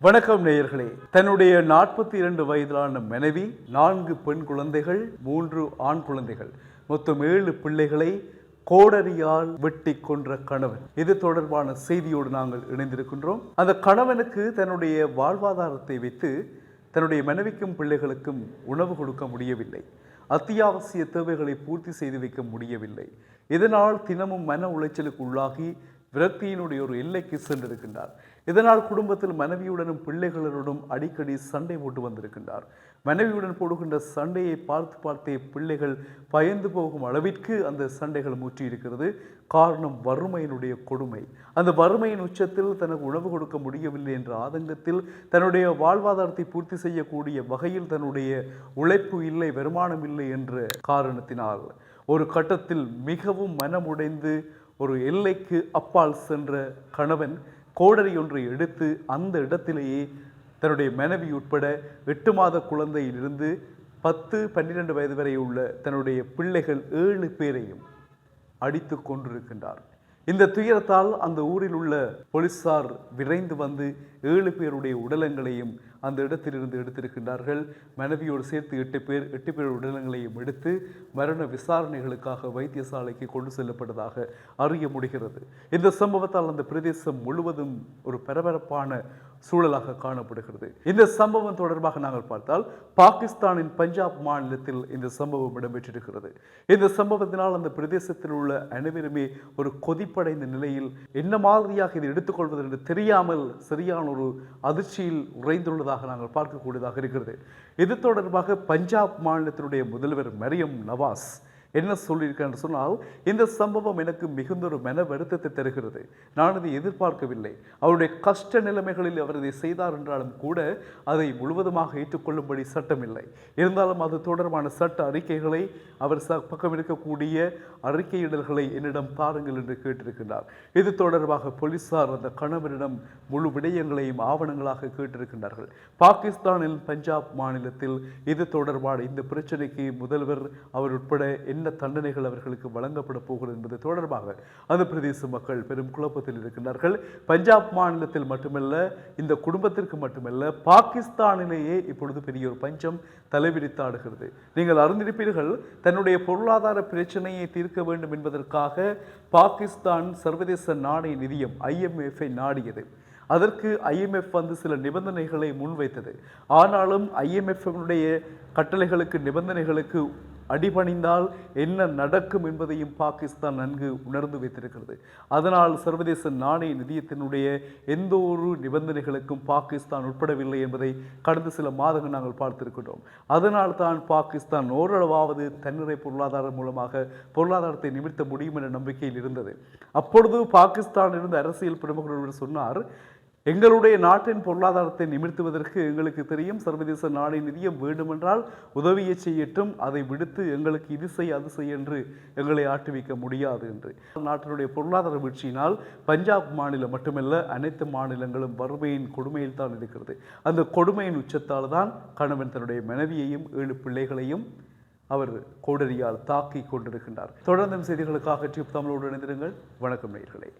வணக்கம் நேயர்களே. தன்னுடைய நாற்பத்தி இரண்டு வயதிலான மனைவி நான்கு பெண் குழந்தைகள் மூன்று ஆண் குழந்தைகள். மொத்தம் ஏழு பிள்ளைகளை கோடரியால் வெட்டி கொன்ற கணவன். இது தொடர்பான செய்தியோடு நாங்கள் இணைந்திருக்கின்றோம். அந்த கணவனுக்கு தன்னுடைய வாழ்வாதாரத்தை வைத்து தன்னுடைய மனைவிக்கும் பிள்ளைகளுக்கும் உணவு கொடுக்க முடியவில்லை. அத்தியாவசிய தேவைகளை பூர்த்தி செய்து வைக்க முடியவில்லை. இதனால் தினமும் மன உளைச்சலுக்கு உள்ளாகி விரக்தியினுடைய ஒரு எல்லைக்கு சென்றிருக்கின்றார். இதனால் குடும்பத்தில் மனைவியுடனும் பிள்ளைகளுடனும் அடிக்கடி சண்டை போட்டு வந்திருக்கின்றார். மனைவியுடன் போடுகின்ற சண்டையை பார்த்து பார்த்தே பிள்ளைகள் பயந்து போகும் அளவிற்கு அந்த சண்டைகள் முற்றி இருக்கிறது காரணம் வறுமையினுடைய கொடுமை. அந்த வறுமையின் உச்சத்தில் தனக்கு உணவு கொடுக்க முடியவில்லை என்ற ஆதங்கத்தில் தன்னுடைய வாழ்வாதாரத்தை பூர்த்தி செய்யக்கூடிய வகையில் தன்னுடைய உழைப்பு இல்லை வருமானம் இல்லை என்ற காரணத்தினால் ஒரு கட்டத்தில் மிகவும் மனமுடைந்து ஒரு எல்லைக்கு அப்பால் சென்ற கணவன் கோடரி ஒன்றை எடுத்து அந்த இடத்திலேயே தன்னுடைய மனைவி உட்பட எட்டு மாத குழந்தையிலிருந்து பத்து பன்னிரண்டு வயது வரை உள்ள தன்னுடைய பிள்ளைகள் ஏழு பேரையும் அடித்து கொண்டிருக்கின்றார் இந்த துயரத்தால் அந்த ஊரில் உள்ள போலீசார் விரைந்து வந்து ஏழு பேருடைய உடலங்களையும் அந்த இடத்திலிருந்து எடுத்திருக்கின்றார்கள். மனைவியோடு சேர்த்து எட்டு பேர் எட்டு பேர் உடலங்களையும் எடுத்து மரண விசாரணைகளுக்காக வைத்தியசாலைக்கு கொண்டு செல்லப்பட்டதாக அறிய முடிகிறது. இந்த சம்பவத்தால் அந்த பிரதேசம் முழுவதும் ஒரு பரபரப்பான சூழலாக காணப்படுகிறது. இந்த சம்பவம் தொடர்பாக நாங்கள் பார்த்தால் பாகிஸ்தானின் பஞ்சாப் மாநிலத்தில் இந்த சம்பவம் இடம்பெற்றிருக்கிறது. இந்த சம்பவத்தினால் அந்த பிரதேசத்தில் உள்ள அனைவருமே ஒரு கொதிப்படைந்த நிலையில் என்ன மாதிரியாக இதை எடுத்துக்கொள்வது என்று தெரியாமல் சரியான ஒரு அதிர்ச்சியில் உறைந்துள்ளதாக நாங்கள் பார்க்கக்கூடியதாக இருக்கிறது. இது தொடர்பாக பஞ்சாப் மாநிலத்தினுடைய முதல்வர் மரியம் நவாஸ் என்ன சொல்லியிருக்கேன் என்று சொன்னால் இந்த சம்பவம் எனக்கு மிகுந்த ஒரு மன வருத்தத்தை தருகிறது. நான் இதை எதிர்பார்க்கவில்லை. அவருடைய கஷ்ட நிலைமைகளில் அவர் இதை செய்தார் என்றாலும் கூட அதை முழுவதுமாக ஏற்றுக்கொள்ளும்படி சட்டமில்லை. இருந்தாலும் அது தொடர்பான சட்ட அறிக்கைகளை அவர் ச பக்கம் இருக்கக்கூடிய அறிக்கையிடல்களை என்னிடம் தாருங்கள் என்று கேட்டிருக்கின்றார். இது தொடர்பாக போலீசார் அந்த கணவரிடம் முழு விடயங்களையும் ஆவணங்களாக கேட்டிருக்கின்றார்கள். பாகிஸ்தானில் பஞ்சாப் மாநிலத்தில் இது தொடர்பான இந்த பிரச்சனைக்கு முதல்வர் அவர் உட்பட என்ன தண்டனைகள் அவர்களுக்கு வழங்கப்பட போகிறது என்பது தொடர்பாக அந்த பிரதேச மக்கள் பெரும் குழப்பத்தில் இருக்கின்றார்கள். பஞ்சாப் மாநிலத்தில் மட்டுமல்ல இந்த குடும்பத்திற்கு மட்டுமல்ல பாகிஸ்தானிலேயே இப்பொழுது பெரிய ஒரு பஞ்சம் தலைவிரித்தாடுகிறது நீங்கள் அறிந்திருப்பீர்கள் தன்னுடைய பொருளாதார பிரச்சனையை தீர்க்க வேண்டும் என்பதற்காக பாகிஸ்தான் சர்வதேச நாணய நிதியம் ஐஎம்எஃப்ஐ நாடியது. அதற்கு ஐஎம்எஃப் வந்து சில நிபந்தனைகளை முன்வைத்தது. ஆனாலும் ஐஎம்எஃப்னுடைய கட்டளைகளுக்கு நிபந்தனைகளுக்கு அடிபணிந்தால் என்ன நடக்கும் என்பதையும் பாகிஸ்தான் நன்கு உணர்ந்து வைத்திருக்கிறது. அதனால் சர்வதேச நாணய நிதியத்தினுடைய எந்த ஒரு நிபந்தனைகளுக்கும் பாகிஸ்தான் உட்படவில்லை என்பதை கடந்த சில மாதங்கள் நாங்கள் பார்த்திருக்கிறோம் அதனால் தான் பாகிஸ்தான் ஓரளவாவது தன்னிறை பொருளாதாரம் மூலமாக பொருளாதாரத்தை நிமிர்த்த முடியும் என்ற நம்பிக்கையில் இருந்தது. அப்பொழுது பாகிஸ்தானிலிருந்து இருந்த அரசியல் பிரமுகர் சொன்னார் எங்களுடைய நாட்டின் பொருளாதாரத்தை நிமிர்த்துவதற்கு எங்களுக்கு தெரியும் சர்வதேச நாணய நிதியம் வேண்டுமென்றால் உதவியை செய்யட்டும் அதை விடுத்து எங்களுக்கு இது செய் அது செய் என்று எங்களை ஆட்டுவிக்க முடியாது என்று. நாட்டினுடைய பொருளாதார வீழ்ச்சியினால் பஞ்சாப் மாநிலம் மட்டுமல்ல அனைத்து மாநிலங்களும் வறுமையின் கொடுமையில் தான் இருக்கிறது. அந்த கொடுமையின் உச்சத்தால் தான் கணவன் தன்னுடைய மனைவியையும் ஏழு பிள்ளைகளையும் அவர் கோடரியால் தாக்கி கொண்டிருக்கின்றார். தொடர்ந்தும் செய்திகளுக்காக டியூப் தமிழோடு இணைந்திருங்கள். வணக்கம் நேயர்களே.